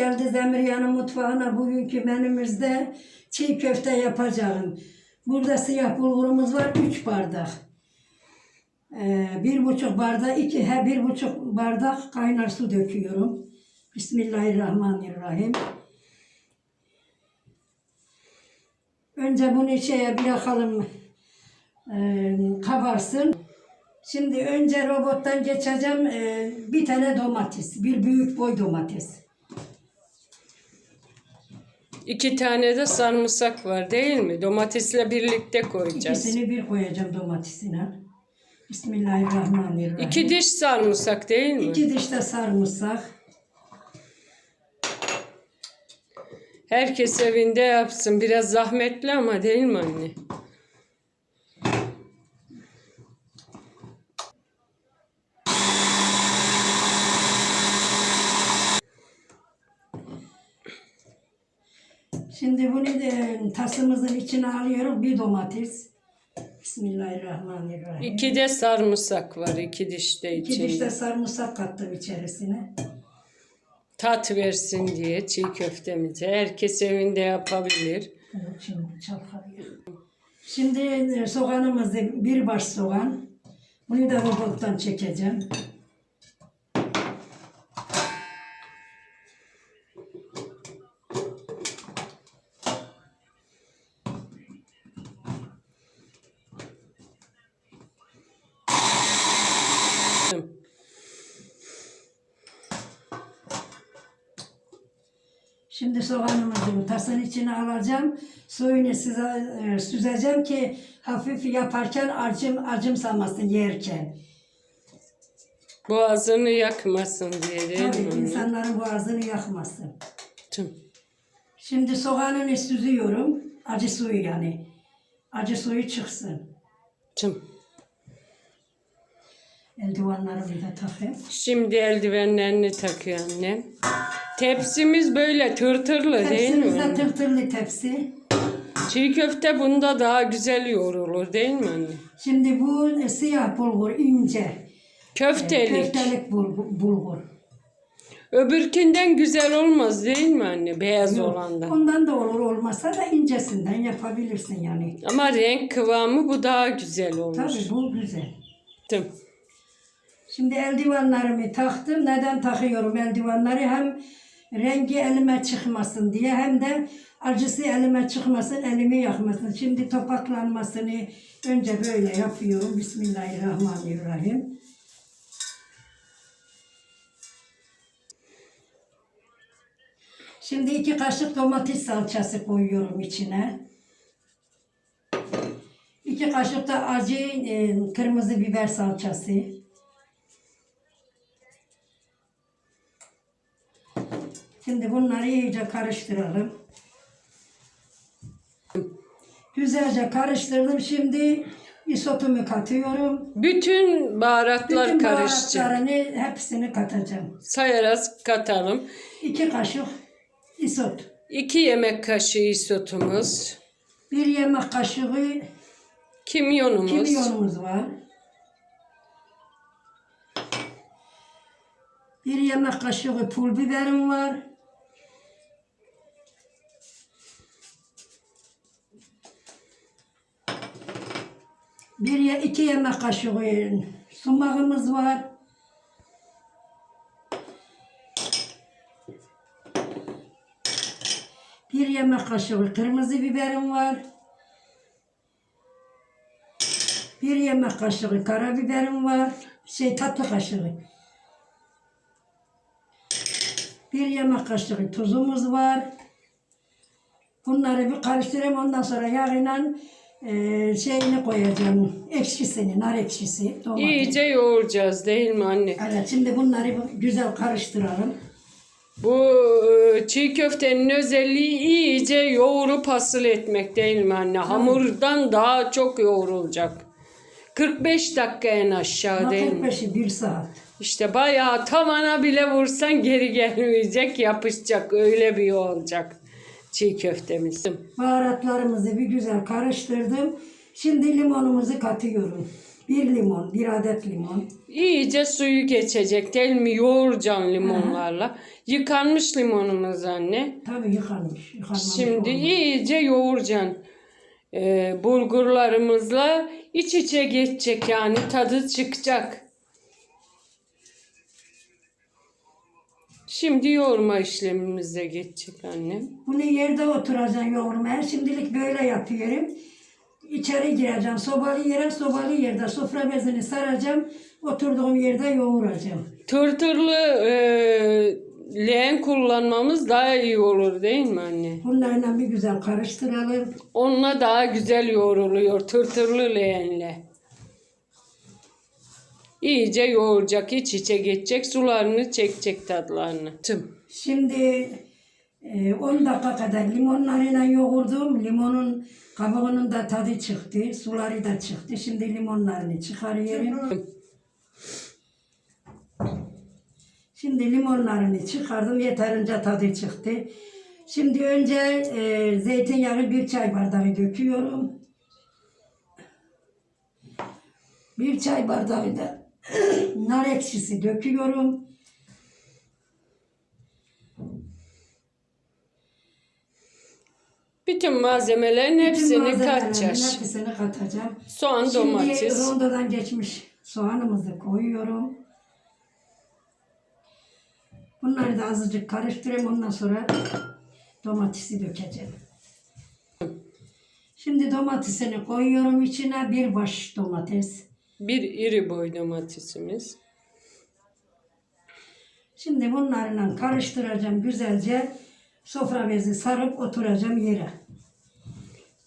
geldiniz Emriyan'ın mutfağına. Bugünkü menümüzde çiğ köfte yapacağım. Burada siyah bulgurumuz var 3 bardak. Ee, bir buçuk bardak, iki, he, bir buçuk bardak kaynar su döküyorum. Bismillahirrahmanirrahim. Önce bunu şeye bırakalım e, kabarsın. Şimdi önce robottan geçeceğim e, bir tane domates, bir büyük boy domates. İki tane de sarımsak var değil mi? Domatesle birlikte koyacağız. İkisini bir koyacağım domatesine. Bismillahirrahmanirrahim. İki diş sarımsak değil mi? İki diş de sarımsak. Herkes evinde yapsın. Biraz zahmetli ama değil mi anne? Şimdi da tasımızın içine alıyorum bir domates. Bismillahirrahmanirrahim. İki de sarımsak var. iki diş de İki diş de içinde. sarımsak kattım içerisine. Tat versin diye çiğ köftemizi. Herkes evinde yapabilir. Evet, şimdi çalkalıyor. Şimdi e, soğanımızı bir baş soğan. Bunu da robottan çekeceğim. Şimdi soğanımızı tasın içine alacağım. Suyunu size, e, süzeceğim ki hafif yaparken acım acımsamasın yerken. Boğazını yakmasın diye değil mi? Tabii anne? insanların boğazını yakmasın. Tüm. Şimdi soğanını süzüyorum. Acı suyu yani. Acı suyu çıksın. Tüm. Eldivenlerimi de takayım. Şimdi eldivenlerini takıyor annem. Tepsimiz böyle tırtırlı değil mi? Tepsimizde tırtırlı tepsi. Çiğ köfte bunda daha güzel yoğrulur değil mi anne? Şimdi bu e, siyah bulgur ince. Köftelik. Köftelik bulgur. bulgur. Öbürkünden güzel olmaz değil mi anne? Beyaz olandan. Ondan da olur olmazsa da incesinden yapabilirsin yani. Ama renk kıvamı bu daha güzel olur. Tabii bu güzel. Tüm. Şimdi eldivenlerimi taktım. Neden takıyorum eldivenleri? Hem rengi elime çıkmasın diye hem de acısı elime çıkmasın, elimi yakmasın. Şimdi topaklanmasını önce böyle yapıyorum. Bismillahirrahmanirrahim. Şimdi iki kaşık domates salçası koyuyorum içine. İki kaşık da acı e, kırmızı biber salçası. Şimdi bunları iyice karıştıralım. Güzelce karıştırdım. Şimdi isotumu katıyorum. Bütün baharatlar Bütün karışacak. baharatlarını hepsini katacağım. Sayarak katalım. İki kaşık isot. 2 yemek kaşığı isotumuz. Bir yemek kaşığı Kimyonumuz. kimyonumuz var. Bir yemek kaşığı pul biberim var. Bir ye- iki yemek kaşığı sumağımız var. Bir yemek kaşığı kırmızı biberim var. Bir yemek kaşığı karabiberim var. Şey tatlı kaşığı. Bir yemek kaşığı tuzumuz var. Bunları bir karıştırayım. Ondan sonra yağıyla e, şeyini koyacağım. Ekşisini, nar ekşisi, domates. İyice yoğuracağız değil mi anne? Evet, şimdi bunları güzel karıştıralım. Bu e, çiğ köftenin özelliği iyice yoğurup hasıl etmek değil mi anne? Hamurdan daha çok yoğrulacak. 45 dakika en aşağı değil mi? 45'i bir saat. İşte bayağı tavana bile vursan geri gelmeyecek, yapışacak. Öyle bir olacak çiğ köftemiz. Baharatlarımızı bir güzel karıştırdım. Şimdi limonumuzu katıyorum. Bir limon, bir adet limon. İyice suyu geçecek değil mi? Yoğuracaksın limonlarla. Yıkanmış limonumuz anne. Tabii yıkanmış. yıkanmamış Şimdi olmaz. iyice yoğuracaksın. Ee, bulgurlarımızla iç içe geçecek yani tadı çıkacak. Şimdi yoğurma işlemimize geçecek annem. Bunu yerde oturacaksın yoğurmaya. Şimdilik böyle yapıyorum. İçeri gireceğim. Sobalı yere, sobalı yerde sofra bezini saracağım. Oturduğum yerde yoğuracağım. Tırtırlı e, leğen kullanmamız daha iyi olur değil mi anne? Bunlarla bir güzel karıştıralım. Onunla daha güzel yoğruluyor tırtırlı leğenle. İyice yoğuracak, iç içe geçecek, sularını çekecek tatlarını. Tüm. Şimdi e, 10 dakika kadar limonlarıyla yoğurdum. Limonun kabuğunun da tadı çıktı. Suları da çıktı. Şimdi limonlarını çıkarıyorum. Şimdi limonlarını çıkardım. Yeterince tadı çıktı. Şimdi önce e, zeytinyağı bir çay bardağı döküyorum. Bir çay bardağı da nar ekşisi döküyorum. Bütün malzemelerin hepsini malzemelerin katacağız. Hepsini katacağım. Soğan, Şimdi domates. rondodan geçmiş soğanımızı koyuyorum. Bunları da azıcık karıştırayım. Ondan sonra domatesi dökeceğim. Şimdi domatesini koyuyorum içine. Bir baş domates. Bir iri boy domatesimiz. Şimdi bunlarla karıştıracağım güzelce. Sofra bezi sarıp oturacağım yere.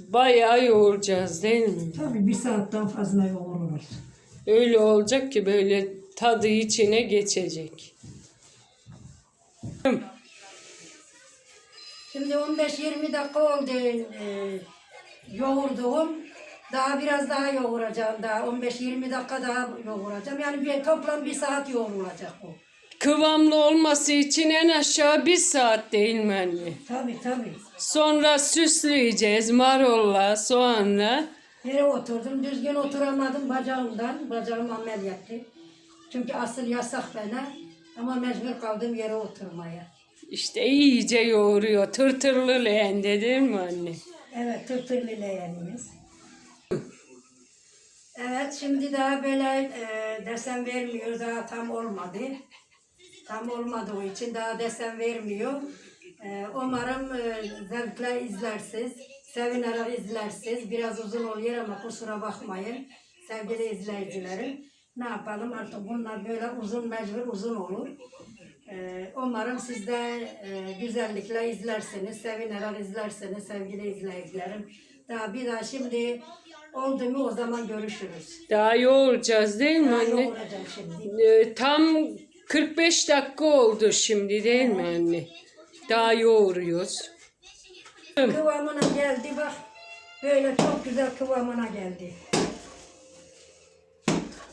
Bayağı yoğuracağız değil mi? Tabii bir saatten fazla yoğurulur. Öyle olacak ki böyle tadı içine geçecek. Şimdi 15-20 dakika oldu e, yoğurduğum. Daha biraz daha yoğuracağım daha 15-20 dakika daha yoğuracağım. Yani bir toplam bir saat yoğrulacak bu. Kıvamlı olması için en aşağı bir saat değil mi anne? Tabii tabii. Sonra süsleyeceğiz marolla, soğanla. Yere oturdum. Düzgün oturamadım bacağımdan. Bacağım ameliyattı. Çünkü asıl yasak bana. Ama mecbur kaldım yere oturmaya. İşte iyice yoğuruyor. Tırtırlı leğende değil mi anne? Evet, tırtırlı leğenimiz. Evet, şimdi daha böyle e, desen vermiyor, daha tam olmadı. Tam olmadığı için daha desen vermiyor. E, umarım e, zevkle izlersiniz, sevinerek izlersiniz. Biraz uzun oluyor ama kusura bakmayın sevgili izleyicilerim. Ne yapalım artık bunlar böyle uzun mecbur uzun olur. Ee, umarım siz de e, güzellikle izlersiniz, sevinerek izlersiniz sevgili izleyicilerim. Daha bir daha şimdi oldu mu o zaman görüşürüz. Daha yoğuracağız değil mi Daha anne? şimdi. Ee, tam 45 dakika oldu şimdi değil mi anne? Daha yoğuruyoruz. Kıvamına geldi bak. Böyle çok güzel kıvamına geldi.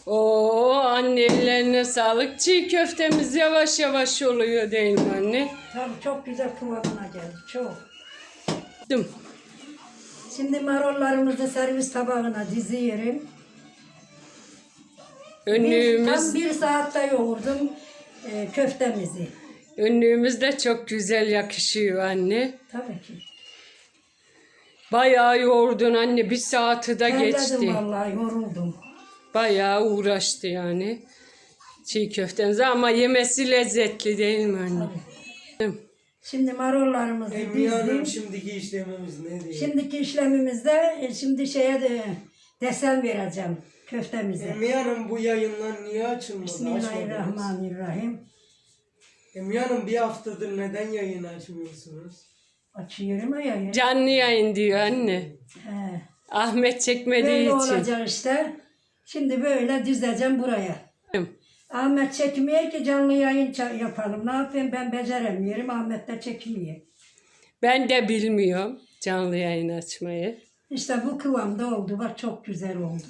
Oo anne ellerine sağlık. Çiğ köftemiz yavaş yavaş oluyor değil mi anne? Tabii çok güzel kıvamına geldi. Çok. Dım. Şimdi marollarımızı servis tabağına diziyorum. Bir, Önlüğümüz, tam bir saatte yoğurdum e, köftemizi. önlüğümüz de çok güzel yakışıyor anne. Tabii ki. Bayağı yoğurdun anne. Bir saati de geçti. Terledim vallahi yoruldum. Bayağı uğraştı yani. Çiğ köfteniz ama yemesi lezzetli değil mi anne? Dım. Şimdi marollarımızı Emine Hanım dizdim. şimdiki işlemimiz ne diye? Şimdiki işlemimizde e, şimdi şeye de desen vereceğim köftemize. Emine Hanım bu yayınlar niye açılmadı? Açmadınız. Bismillahirrahmanirrahim. Emine Hanım bir haftadır neden yayın açmıyorsunuz? Açıyorum ayağını. Canlı yayın diyor anne. He. Ahmet çekmediği Böyle için. olacak işte. Şimdi böyle dizeceğim buraya. Ahmet çekmiyor ki canlı yayın yapalım. Ne yapayım ben beceremiyorum. Ahmet de çekmiyor. Ben de bilmiyorum canlı yayın açmayı. İşte bu kıvamda oldu. Bak çok güzel oldu.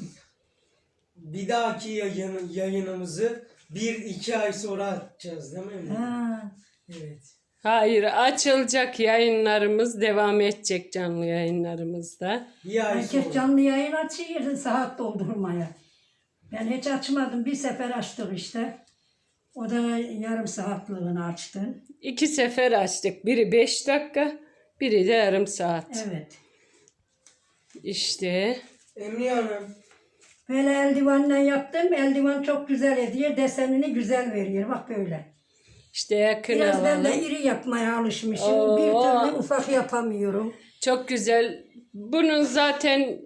Bir dahaki yayın, yayınımızı bir iki ay sonra açacağız değil mi? Ha. Evet. Hayır açılacak yayınlarımız devam edecek canlı yayınlarımızda. Bir ay Herkes sonra. canlı yayın açıyor saat doldurmaya. Ben hiç açmadım. Bir sefer açtık işte. O da yarım saatliğini açtım. İki sefer açtık. Biri beş dakika, biri de yarım saat. Evet. İşte Emine Hanım. Böyle eldivenle yaptım. Eldiven çok güzel ediyor. Desenini güzel veriyor. Bak böyle. işte yakın Biraz ben de iri yapmaya alışmışım. Oo. Bir türlü ufak yapamıyorum. Çok güzel. Bunun zaten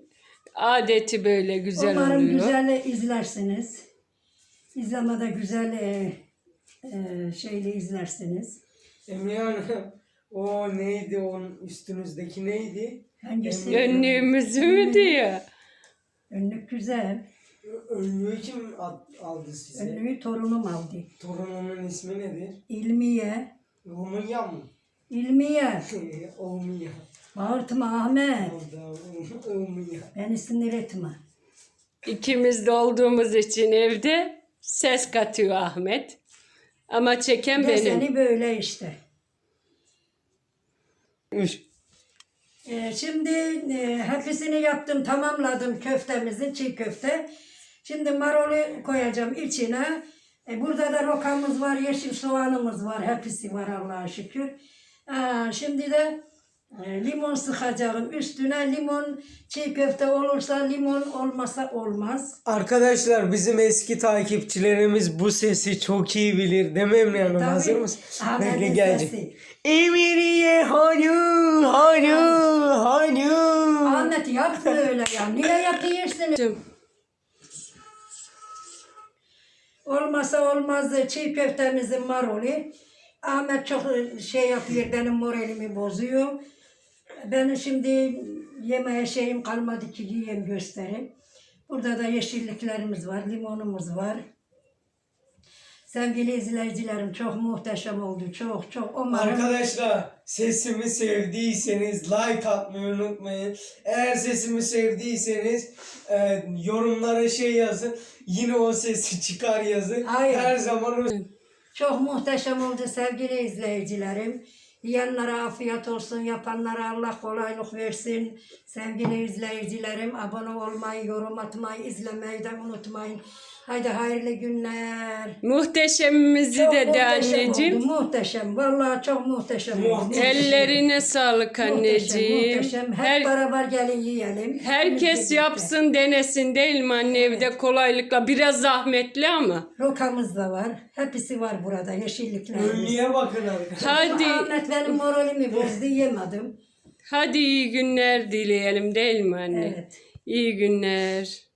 adeti böyle güzel Umarım oluyor. güzel izlersiniz. İzlemede güzel e, e, şeyle izlersiniz. Emine Hanım. O neydi onun üstünüzdeki neydi? Hangisi? Önlüğümüzü mü diyor? Önlük güzel. Önlüğü kim al- aldı size? Önlüğü torunum aldı. Torunumun ismi nedir? İlmiye. Rumunya mı? İlmiye. Olmuyor. Bağırtma Ahmet. Olmuyor. Beni sinir etme. İkimiz de olduğumuz için evde ses katıyor Ahmet. Ama çeken benim. Deseni böyle işte. Üç. Ee, şimdi e, hepsini yaptım, tamamladım köftemizi, çiğ köfte. Şimdi marulu koyacağım içine. E, burada da rokamız var, yeşil soğanımız var, hepsi var Allah'a şükür. Aa, şimdi de limon sıkacağım. Üstüne limon, çiğ köfte olursa limon olmasa olmaz. Arkadaşlar bizim eski takipçilerimiz bu sesi çok iyi bilir. Değil mi Emine Hanım? Tabii. Hazır mısın? Bekle gelecek. Emiriye hanyu hanyu hanyu. Ahmet yapma öyle ya. Niye yapıyorsun? Olmasa olmazdı çiğ köftemizin maruli. Ahmet çok şey yapıyor, benim moralimi bozuyor. Benim şimdi yemeğe şeyim kalmadı ki yiyeyim göstereyim. Burada da yeşilliklerimiz var, limonumuz var. Sevgili izleyicilerim çok muhteşem oldu, çok çok. Umarım Arkadaşlar sesimi sevdiyseniz like atmayı unutmayın. Eğer sesimi sevdiyseniz e, yorumlara şey yazın. Yine o sesi çıkar yazın. Hayır. Her zaman o Çok muhteşem oldu sevgili izleyicilerim. Yiyenlere afiyet olsun, yapanlara Allah kolaylık versin. Sevgili izleyicilerim, abone olmayı, yorum atmayı, izlemeyi de unutmayın. Haydi hayırlı günler. Muhteşemimizi Çok de de muhteşem anneciğim. oldu, muhteşem. Vallahi çok muhteşem oldu. Muhteşem. Ellerine sağlık Muhteşem, anneciğim. muhteşem. Hep Her, beraber gelin yiyelim. herkes yapsın denesin değil mi anne evde kolaylıkla. Biraz zahmetli ama. Rokamız da var. Hepsi var burada, yeşilliklerimiz. önlüğe bakın arkadaşlar. Hadi Ahmet benim moralimi bozdu, yemedim. hadi iyi günler dileyelim değil mi anne? Evet. İyi günler.